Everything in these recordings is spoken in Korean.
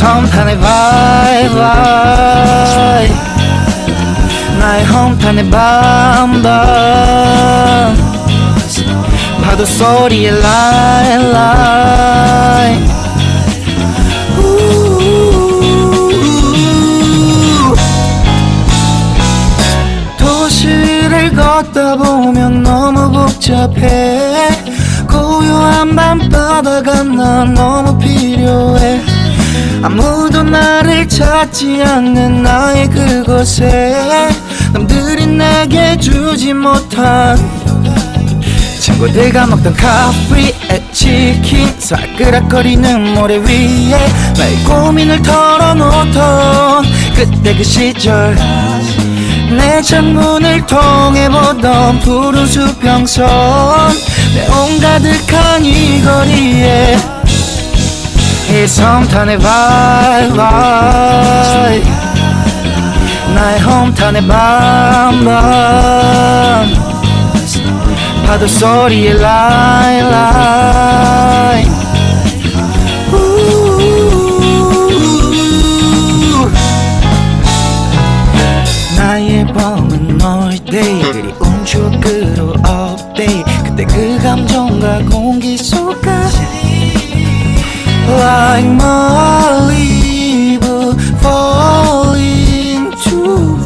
vibe vibe 나의 험탄의 밤밤. 파도 소리에 line 우 도시를 걷다 보면 너무 복잡해. 고요한 밤바다가 난 너무 필요해 아무도 나를 찾지 않는 나의 그곳에 남들이 내게 주지 못한 친구들과 먹던 커피에 치킨 사그락거리는 모래 위에 나의 고민을 털어놓던 그때 그 시절. 내 창문을 통해 보던 푸른 수평선 내 온 가득한 이 거리에 이 섬탄의 vibe 나의 홈탄의 밤밤. 파도 line line 우. 나의 밤은 day 그리운 추억으로 update 그때 그 감정과 공기 속까지 Like liver falling to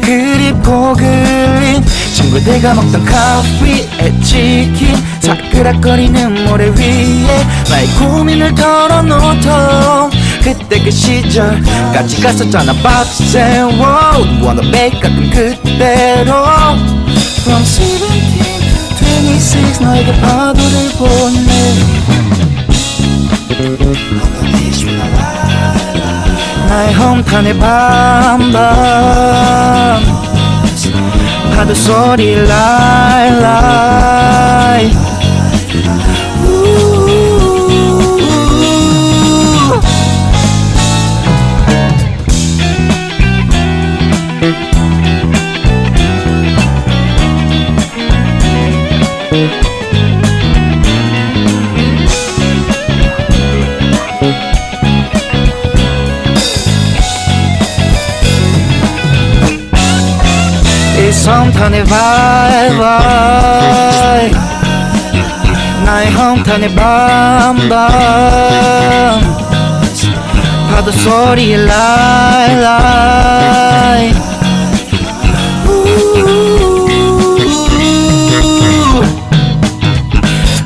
그립고 그린 친구들과 먹던 커피에 치킨. 사그락거리는 모래 위에 나의 고민을 털어놓던 그때 그 시절 같이 갔었잖아. And road wanna 가끔 그대로. From 17 to 26 너에게 파도를 보내 홈탄의 밤밤. 파도 소리 라이 라 이 섬탄의 vibe vibe 나의 홈탄의 밤밤 파도 소리에 line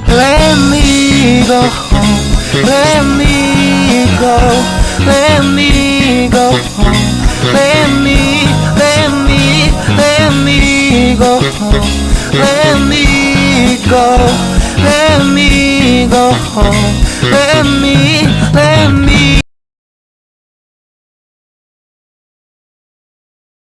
Let me go home Let me go Let me go home Let me Let me go Let me go Let me